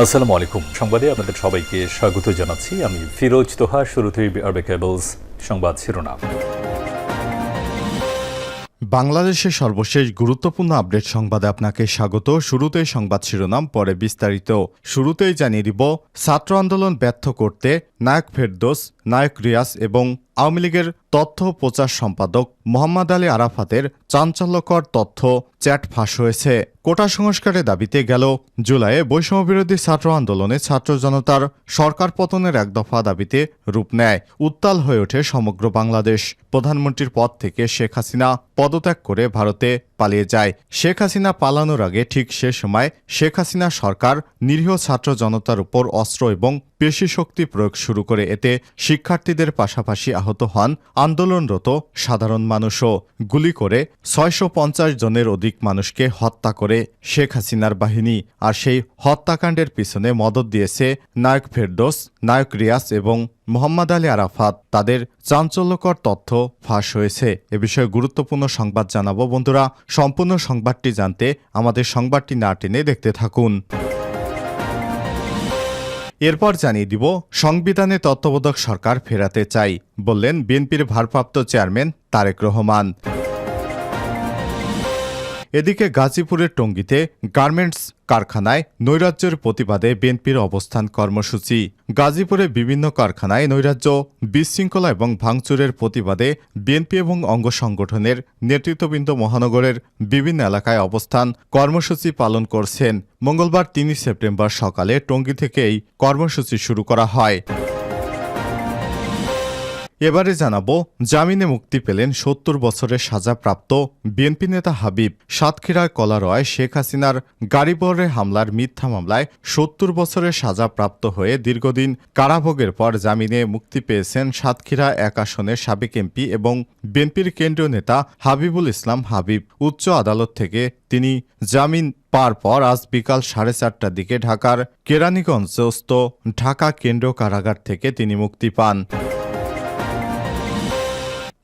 আসসালামু আলাইকুম। সংবাদে আপনাদের সবাইকে স্বাগত জানাচ্ছি। আমি ফিরোজ তোহা, শুরুতেই আরবে কেবলস সংবাদ শিরোনাম। বাংলাদেশের সর্বশেষ গুরুত্বপূর্ণ আপডেট সংবাদে আপনাকে স্বাগত। শুরুতে সংবাদ শিরোনাম, পরে বিস্তারিত। শুরুতেই জানিয়ে দিব, ছাত্র আন্দোলন ব্যর্থ করতে নায়ক ফেরদোস, নায়ক রিয়াস এবং আওয়ামী লীগের তথ্য প্রচার সম্পাদক মোহাম্মদ আলী আরাফাতের চাঞ্চল্যকর তথ্য চ্যাট ফাঁস হয়েছে। কোটা সংস্কারের দাবিতে গেল জুলাইয়ে বৈষম্যবিরোধী ছাত্র আন্দোলনে ছাত্র জনতার সরকার পতনের এক দফা দাবিতে রূপ নেয়। উত্তাল হয়ে ওঠে সমগ্র বাংলাদেশ। প্রধানমন্ত্রীর পদ থেকে শেখ হাসিনা পদত্যাগ করে ভারতে পালিয়ে যায়। শেখ হাসিনা পালানোর আগে ঠিক সে সময় শেখ হাসিনা সরকার নিরীহ ছাত্র জনতার উপর অস্ত্র এবং পেশি শক্তি প্রয়োগ শুরু করে। এতে শিক্ষার্থীদের পাশাপাশি আহত হন আন্দোলনরত সাধারণ মানুষও। গুলি করে ছয়শো পঞ্চাশ জনের অধিক মানুষকে হত্যা করে শেখ হাসিনার বাহিনী আর সেই হত্যাকাণ্ডের পিছনে মদত দিয়েছে নায়ক ফেরদোস, নায়ক রিয়াস এবং মোহাম্মদ আলী আরাফাত। তাদের চাঞ্চল্যকর তথ্য ফাঁস হয়েছে। এ বিষয়ে গুরুত্বপূর্ণ সংবাদ জানাব। বন্ধুরা, সম্পূর্ণ সংবাদটি জানতে আমাদের সংবাদটি না টেনে দেখতে থাকুন। এরপর জানিয়ে দিব সংবিধানে তত্ত্বাবধায়ক সরকার ফেরাতে চাই, বললেন বিএনপির ভারপ্রাপ্ত চেয়ারম্যান তারেক রহমান। এদিকে গাজীপুরের টঙ্গীতে গার্মেন্টস কারখানায় নৈরাজ্যের প্রতিবাদে বিএনপির অবস্থান কর্মসূচি। গাজীপুরে বিভিন্ন কারখানায় নৈরাজ্য, বিশৃঙ্খলা এবং ভাঙচুরের প্রতিবাদে বিএনপি এবং অঙ্গ সংগঠনের নেতৃত্ববৃন্দ মহানগরের বিভিন্ন এলাকায় অবস্থান কর্মসূচি পালন করছেন। মঙ্গলবার তিনই সেপ্টেম্বর সকালে টঙ্গী থেকে এই কর্মসূচি শুরু করা হয়। এবারে জানাব, জামিনে মুক্তি পেলেন সত্তর বছরের সাজাপ্রাপ্ত বিএনপি নেতা হাবিব। সাতক্ষীরার কলারয় শেখ হাসিনার গাড়িবহরে হামলার মিথ্যা মামলায় সত্তর বছরের সাজাপ্রাপ্ত হয়ে দীর্ঘদিন কারাভোগের পর জামিনে মুক্তি পেয়েছেন সাতক্ষীরা এক আসনের সাবেক এমপি এবং বিএনপির কেন্দ্রীয় নেতা হাবিবুল ইসলাম হাবিব। উচ্চ আদালত থেকে তিনি জামিন পার পর আজ বিকাল সাড়ে চারটার দিকে ঢাকার কেরানীগঞ্জস্থ ঢাকা কেন্দ্র কারাগার থেকে তিনি মুক্তি পান।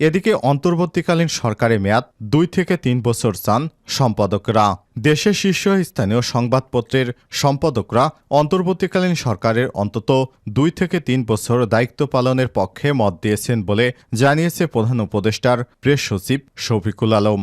এদিকে অন্তর্বর্তীকালীন সরকারের মেয়াদ দুই থেকে তিন বছর চান সম্পাদকরা। দেশের শীর্ষস্থানীয় সংবাদপত্রের সম্পাদকরা অন্তর্বর্তীকালীন সরকারের অন্তত দুই থেকে তিন বছর দায়িত্ব পালনের পক্ষে মত দিয়েছেন বলে জানিয়েছে প্রধান উপদেষ্টার প্রেস সচিব শফিকুল আলম।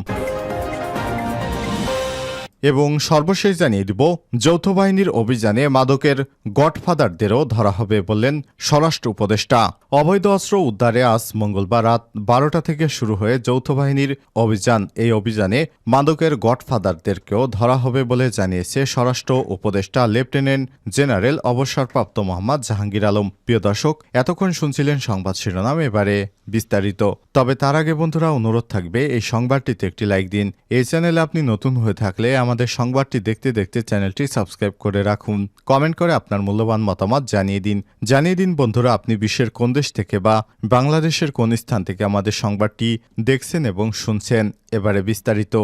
এবং সর্বশেষ জানিয়ে দিব, যৌথ বাহিনীর অভিযানে মাদকের গডফাদারদেরও ধরা হবে বললেন স্বরাষ্ট্র উপদেষ্টা। অবৈধ অস্ত্র উদ্ধারে আজ মঙ্গলবার রাত বারোটা থেকে শুরু হয়ে যৌথ বাহিনীর অভিযান। এই অভিযানে মাদকের গডফাদারদেরকেও ধরা হবে বলে জানিয়েছে স্বরাষ্ট্র উপদেষ্টা লেফটেন্যান্ট জেনারেল অবসরপ্রাপ্ত মোহাম্মদ জাহাঙ্গীর আলম। প্রিয় দর্শক, এতক্ষণ শুনছিলেন সংবাদ শিরোনাম, এবারে বিস্তারিত। তবে তার আগে বন্ধুরা অনুরোধ থাকবে, এই সংবাদটিতে একটি লাইক দিন। এই চ্যানেলে আপনি নতুন হয়ে থাকলে আমাদের সংবাদটি দেখতে দেখতে চ্যানেলটি সাবস্ক্রাইব করে রাখুন। কমেন্ট করে আপনার মূল্যবান মতামত জানিয়ে দিন। জানিয়ে দিন, বন্ধুরা, আপনি বিশ্বের কোন দেশ থেকে বা বাংলাদেশের কোন স্থান থেকে আমাদের সংবাদটি দেখছেন এবং শুনছেন। এবারে বিস্তারিত।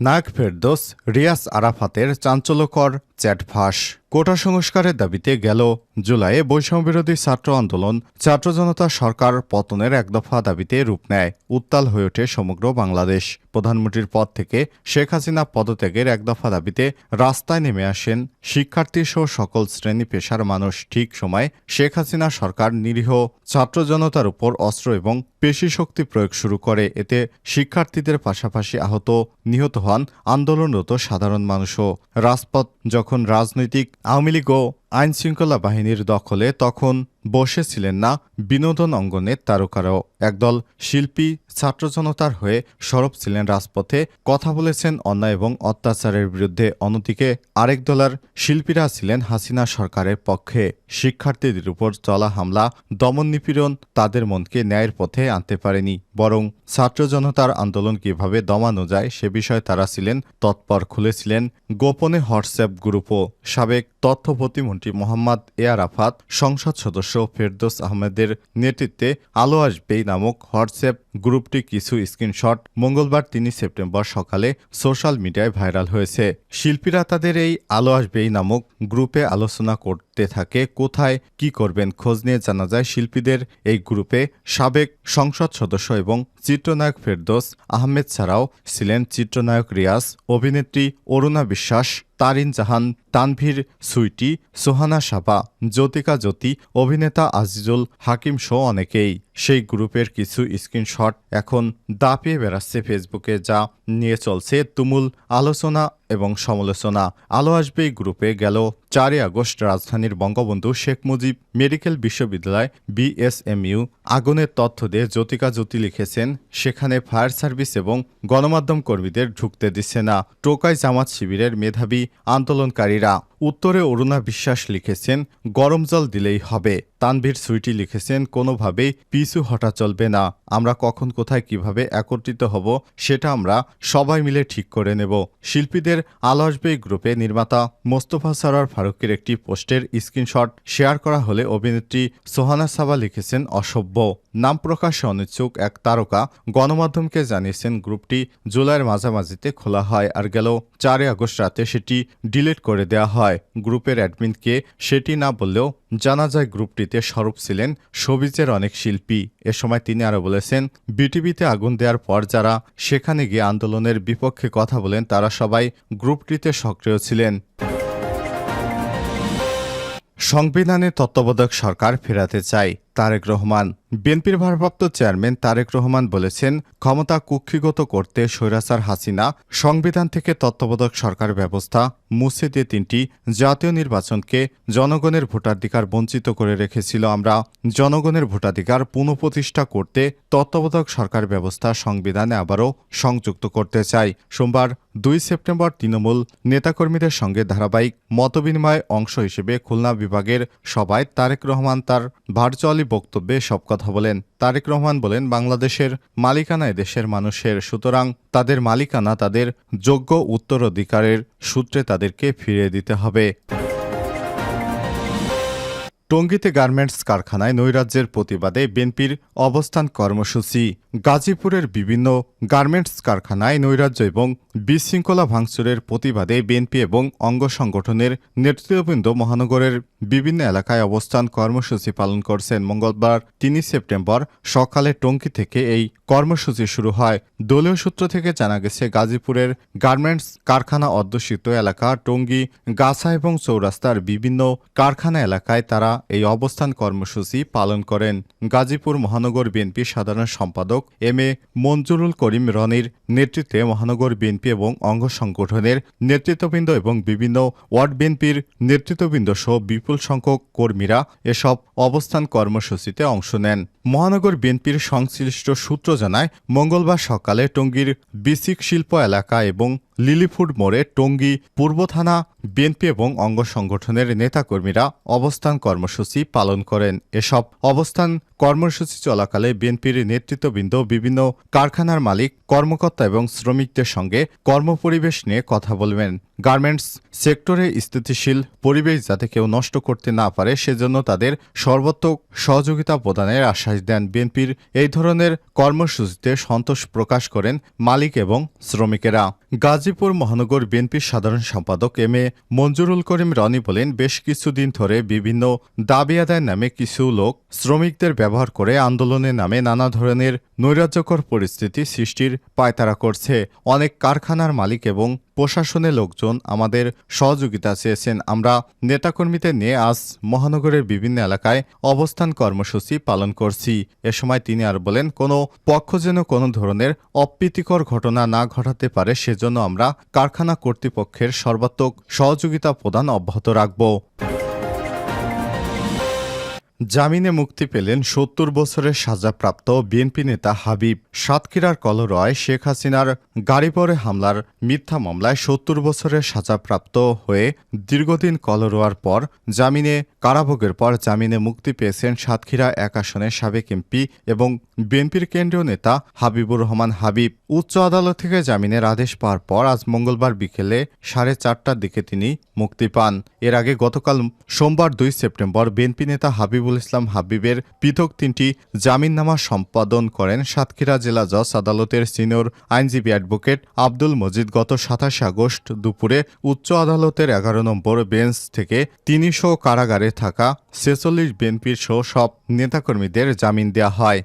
নায়ক ফেরদোস রিয়াস আরাফাতের চাঞ্চল্যকর চ্যাট ফাঁস। কোটা সংস্কারের দাবিতে গেল জুলাইয়ে বৈষম্যবিরোধী ছাত্র আন্দোলন ছাত্র জনতা সরকার পতনের এক দফা দাবিতে রূপ নেয়। উত্তাল হয়ে ওঠে সমগ্র বাংলাদেশ। প্রধানমন্ত্রীর পদ থেকে শেখ হাসিনা পদত্যাগের এক দফা দাবিতে রাস্তায় নেমে আসেন শিক্ষার্থী সহ সকল শ্রেণি পেশার মানুষ। ঠিক সময় শেখ হাসিনা সরকার নিরীহ ছাত্র জনতার উপর অস্ত্র এবং পেশি শক্তি প্রয়োগ শুরু করে। এতে শিক্ষার্থীদের পাশাপাশি আহত, নিহত হন আন্দোলনরত সাধারণ মানুষও। রাজপথ যখন রাজনৈতিক আওয়ামী লীগ ও আইন শৃঙ্খলা বাহিনীর দখলে তখন বসেছিলেন না বিনোদন অঙ্গনের তারকারাও। একদল শিল্পী ছাত্র জনতার হয়ে সরব ছিলেন রাজপথে। কথা বলেছেন অন্যায় এবং অত্যাচারের বিরুদ্ধে অন্যদিকে আরেক দলের শিল্পীরা ছিলেন হাসিনা সরকারের পক্ষে। শিক্ষার্থীদের উপর চলা হামলা, দমন নিপীড়ন তাদের মনকে ন্যায়ের পথে আনতে পারেনি। বরং ছাত্র জনতার আন্দোলন কীভাবে দমানো যায় সে বিষয়ে তারা ছিলেন তৎপর। খুলেছিলেন গোপনে হোয়াটসঅ্যাপ গ্রুপও। সাবেক তথ্য প্রতিমন্ত্রী মোহাম্মদ এ আরাফাত সংসদ সদস্য ফেরদোস আহমেদের নেতৃত্বে আলো আসবেই নামক হোয়াটসঅ্যাপ গ্রুপটি কিছু স্ক্রিনশট মঙ্গলবার তিন সেপ্টেম্বর সকালে সোশ্যাল মিডিয়ায় ভাইরাল হয়েছে। শিল্পীরা তাদের এই আলো আসবেই নামক গ্রুপে আলোচনা করতে থাকে, কোথায় কি করবেন খোঁজ নিয়ে জানা যায় শিল্পীদের এই গ্রুপে সাবেক সংসদ সদস্য এবং চিত্রনায়ক ফেরদোস আহমেদ ছাড়াও ছিলেন চিত্রনায়ক রিয়াজ, অভিনেত্রী অরুণা বিশ্বাস তারিন জাহান তানভীর সুইটি সোহানা সাবা জ্যোতিকা জ্যোতি অভিনেতা আজিজুল হাকিম সহ অনেকেই। সেই গ্রুপের কিছু স্ক্রিনশট এখন দাপিয়ে বেড়াচ্ছে ফেসবুকে যা নিয়ে চলছে তুমুল আলোচনা এবং সমালোচনা। আলো আসবে গ্রুপে গেল চারই আগস্ট রাজধানীর বঙ্গবন্ধু শেখ মুজিব মেডিকেল বিশ্ববিদ্যালয় বিএসএমইউ। আগুনের তথ্য দিয়ে জ্যোতিকা জ্যোতি লিখেছেন, সেখানে ফায়ার সার্ভিস এবং গণমাধ্যম কর্মীদের ঢুকতে দিচ্ছে না। টোকাই জামাত শিবিরের মেধাবী আন্দোলনকারীরা। উত্তরে অরুণা বিশ্বাস লিখেছেন, গরম জল দিলেই হবে। তানভীর সুইটি লিখেছেন, কোনোভাবেই পিছু হটা চলবে না। আমরা কখন কোথায় কীভাবে একত্রিত হব, সেটা আমরা সবাই মিলে ঠিক করে নেব। শিল্পীদের আলো আসবে গ্রুপে। নির্মাতা মোস্তফা সরার ফারুকের একটি পোস্টের স্ক্রিনশট শেয়ার করা হলে অভিনেত্রী সোহানা সাবা লিখেছেন অসভ্য। নাম প্রকাশে অনিচ্ছুক এক তারকা। গণমাধ্যমকে জানিয়েছেন গ্রুপটি জুলাইয়ের মাঝামাঝিতে খোলা হয় আর গেল চারই আগস্ট রাতে সেটি ডিলিট করে দেওয়া হয়। গ্রুপের অ্যাডমিনকে সেটি না বললেও জানা যায় গ্রুপটিতে স্বরূপ ছিলেন সবিজের অনেক শিল্পী। এ সময় তিনি আরও বলেছেন, বিটিভিতে আগুন দেওয়ার পর যারা সেখানে গিয়ে আন্দোলনের বিপক্ষে কথা বলেন, তারা সবাই গ্রুপটিতে সক্রিয় ছিলেন। সংবিধানে তত্ত্বাবধায়ক সরকার ফেরাতে চায়। তারেক রহমান। বিএনপির ভারপ্রাপ্ত চেয়ারম্যান তারেক রহমান বলেছেন, ক্ষমতা কুক্ষিগত করতে স্বৈরাচার হাসিনা, সংবিধান থেকে তত্ত্বাবধায়ক সরকার ব্যবস্থা, মুছে দিয়ে তিনটি জাতীয় নির্বাচনকে জনগণের ভোটাধিকার বঞ্চিত করে রেখেছিল আমরা। জনগণের ভোটাধিকার পুনঃপ্রতিষ্ঠা করতে তত্ত্বাবধায়ক সরকার ব্যবস্থা সংবিধানে আবারও সংযুক্ত করতে চাই। সোমবার দুই সেপ্টেম্বর তৃণমূল নেতাকর্মীদের সঙ্গে ধারাবাহিক মতবিনিময় অংশ হিসেবে খুলনা বিভাগের সভায় তারেক রহমান তার ভার্চুয়ালি বক্তব্যে সব কথা বলেন তারেক রহমান বলেন, বাংলাদেশের মালিকানায় দেশের মানুষের, সুতরাং তাদের মালিকানা, তাদের যোগ্য উত্তরাধিকারের সূত্রে তাদেরকে ফিরিয়ে দিতে হবে। টঙ্গীতে গার্মেন্টস কারখানায় নৈরাজ্যের প্রতিবাদে বিএনপির অবস্থান কর্মসূচি। গাজীপুরের বিভিন্ন গার্মেন্টস কারখানায় নৈরাজ্য এবং বিশৃঙ্খলা ভাঙচুরের প্রতিবাদে বিএনপি এবং অঙ্গ সংগঠনের নেতৃত্ববৃন্দ মহানগরের বিভিন্ন এলাকায় অবস্থান কর্মসূচি পালন করছেন। মঙ্গলবার তিন সেপ্টেম্বর সকালে টঙ্গী থেকে এই কর্মসূচি শুরু হয়। দলীয় সূত্র থেকে জানা গেছে, গাজীপুরের গার্মেন্টস কারখানা অধ্যুষিত এলাকা টঙ্গী, গাছা এবং চৌরাস্তার বিভিন্ন কারখানা এলাকায় তারা এই অবস্থান কর্মসূচি পালন করেন। গাজীপুর মহানগর বিএনপি সাধারণ সম্পাদক এম এ মঞ্জুরুল করিম রনির নেতৃত্বে মহানগর বিএনপি এবং অঙ্গ সংগঠনের নেতৃত্ববৃন্দ এবং বিভিন্ন ওয়ার্ড বিএনপির নেতৃত্ববৃন্দ সহ বিপুল সংখ্যক কর্মীরা এসব অবস্থান কর্মসূচিতে অংশ নেন। মহানগর বিএনপির সংশ্লিষ্ট সূত্র জানায় মঙ্গলবার সকালে টঙ্গীর বিসিক শিল্প এলাকা এবং লিলিফুড মোড়ে টঙ্গী পূর্ব থানা, বিএনপি এবং অঙ্গ সংগঠনের নেতাকর্মীরা অবস্থান কর্মসূচি পালন করেন। এসব অবস্থান কর্মসূচি চলাকালে বিএনপির নেতৃত্ববৃন্দ বিভিন্ন কারখানার মালিক, কর্মকর্তা এবং শ্রমিকদের সঙ্গে কর্মপরিবেশ নিয়ে কথা বলবেন। গার্মেন্টস সেক্টরে স্থিতিশীল পরিবেশ যাতে কেউ নষ্ট করতে না পারে, সেজন্য তাদের সর্বোত্তক সহযোগিতা প্রদানের আশ্বাস দেন বিএনপির এই ধরনের কর্মসূচিতে সন্তোষ প্রকাশ করেন মালিক এবং শ্রমিকেরা। গাজীপুর মহানগর বিএনপির সাধারণ সম্পাদক এম এ মঞ্জুরুল করিম রনি বলেন, বেশ কিছুদিন ধরে বিভিন্ন দাবি আদায়ের নামে কিছু লোক শ্রমিকদের ব্যবহার করে আন্দোলনের নামে নানা ধরনের নৈরাজ্যকর পরিস্থিতি সৃষ্টির পায়তারা করছে। অনেক কারখানার মালিক এবং প্রশাসনের লোকজন আমাদের সহযোগিতা চেয়েছেন। আমরা নেতাকর্মীদের নিয়ে আজ মহানগরের বিভিন্ন এলাকায় অবস্থান কর্মসূচি পালন করছি। এ সময় তিনি আর বলেন, কোনো পক্ষ যেন কোনো ধরনের অপ্রীতিকর ঘটনা না ঘটাতে পারে, সেজন্য আমরা কারখানা কর্তৃপক্ষের সর্বাত্মক সহযোগিতা প্রদান অব্যাহত রাখব। জামিনে মুক্তি পেলেন সত্তর বছরের সাজাপ্রাপ্ত বিএনপি নেতা হাবিব। সাতক্ষীরার কলরয় শেখ হাসিনার গাড়িপরে হামলার মিথ্যা মামলায় সত্তর বছরের সাজাপ্রাপ্ত হয়ে দীর্ঘদিন কলরোয়ার পর জামিনে, কারাভোগের পর জামিনে মুক্তি পেয়েছেন সাতক্ষীরা এক আসনের সাবেক এমপি এবং বিএনপির কেন্দ্রীয় নেতা হাবিবুর রহমান হাবিব উচ্চ আদালত থেকে জামিনের আদেশ পাওয়ার পর আজ মঙ্গলবার বিকেলে সাড়ে চারটার দিকে তিনি মুক্তি পান। এর আগে গতকাল সোমবার দুই সেপ্টেম্বর বিএনপি নেতা হাবিবুল ইসলাম হাবিবের পৃথক তিনটি জামিননামা সম্পাদন করেন সাতক্ষীরা জেলা জজ আদালতের সিনিয়র আইনজীবী অ্যাডভোকেট আব্দুল মজিদ গত সাতাশে আগস্ট দুপুরে উচ্চ আদালতের এগারো নম্বর বেঞ্চ থেকে তিনিশো কারাগারে থাকা ছেচল্লিশ বিএনপির সহ সব নেতাকর্মীদের জামিন দেওয়া হয়।